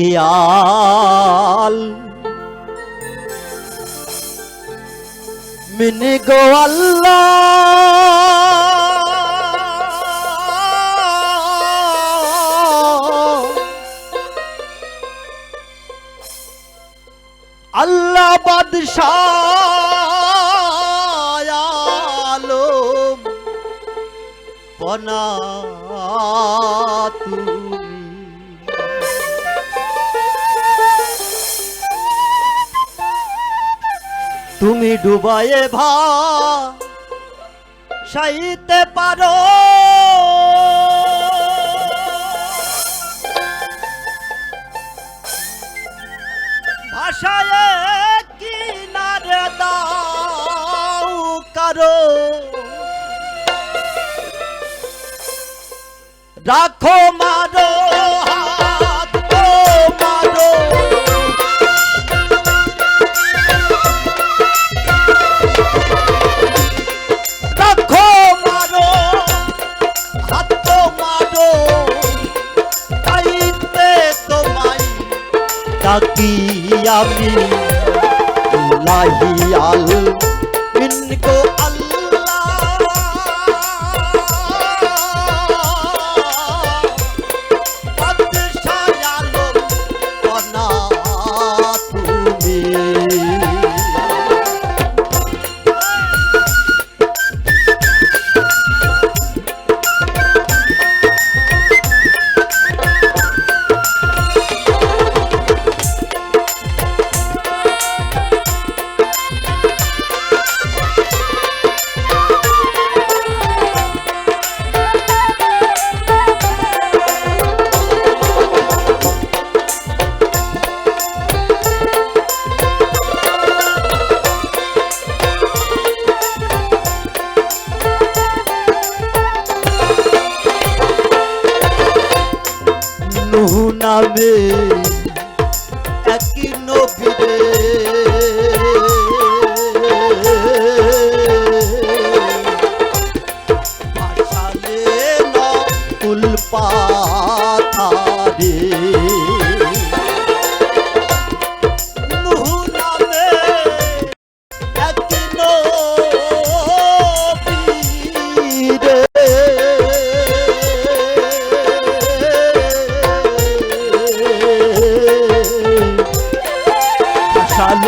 এলাহিয়াল মিনে গো আল্লাহ। আল্লাহ বাদশাহ তুমি ডুবায়ে ভা পারো। ভাষায় কিনারে দাও কারও। রাখো মারো লাহিয়াল ইনকো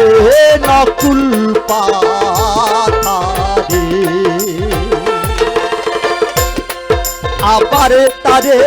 সালে নকুল পাথারে আবার তারে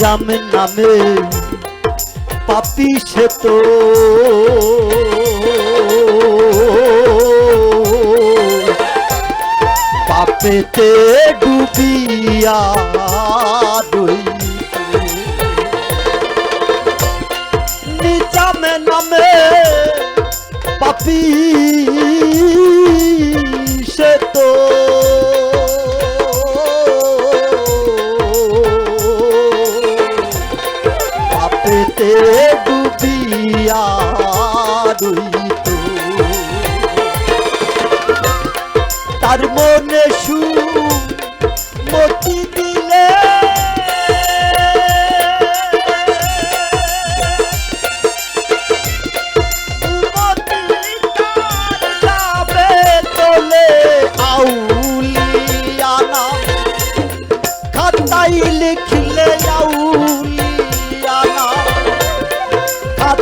আজাম নামে পাপি সে তো। পাপেতে ডুবিয়া দই। নিজামে নামে পাপি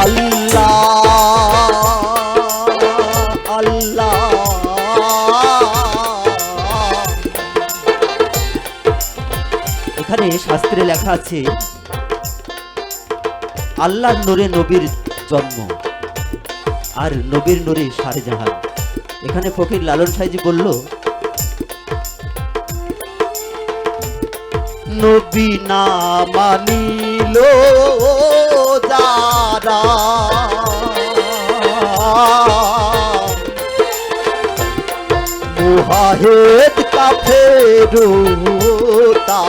আল্লাহ এখানে শাস্ত্রে লেখা আছে আল্লাহ নরে নবীর জন্ম, আর নবীর নরে শাহজাহান। এখানে ফকির লালন সাহেজি বলল, নবী না মানি গেল দাদা। মুহাহেদ কাফেরু তা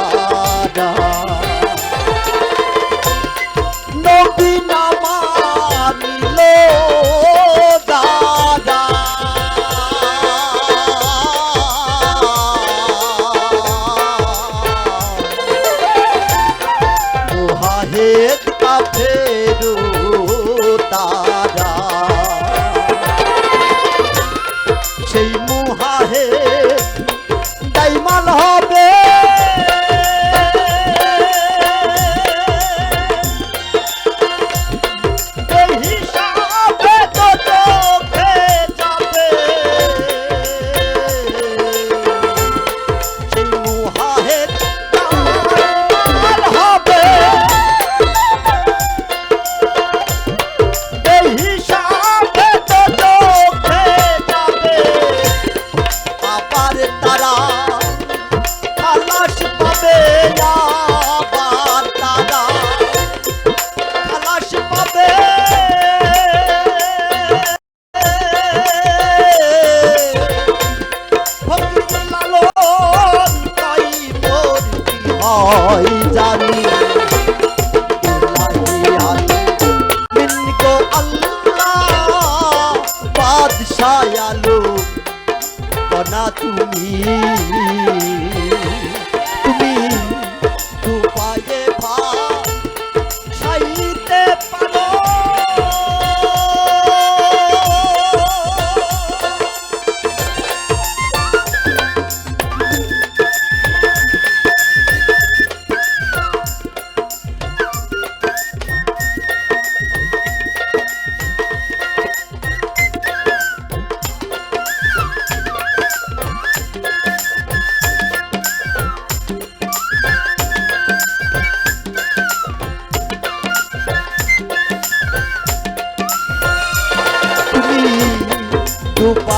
দয়ালু কনা তুমি।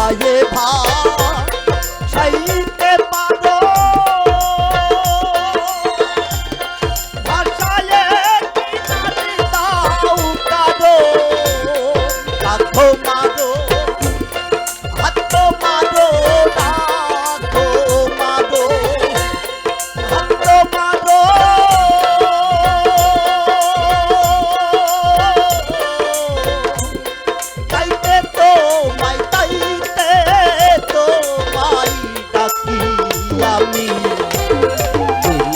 ভাই ভাই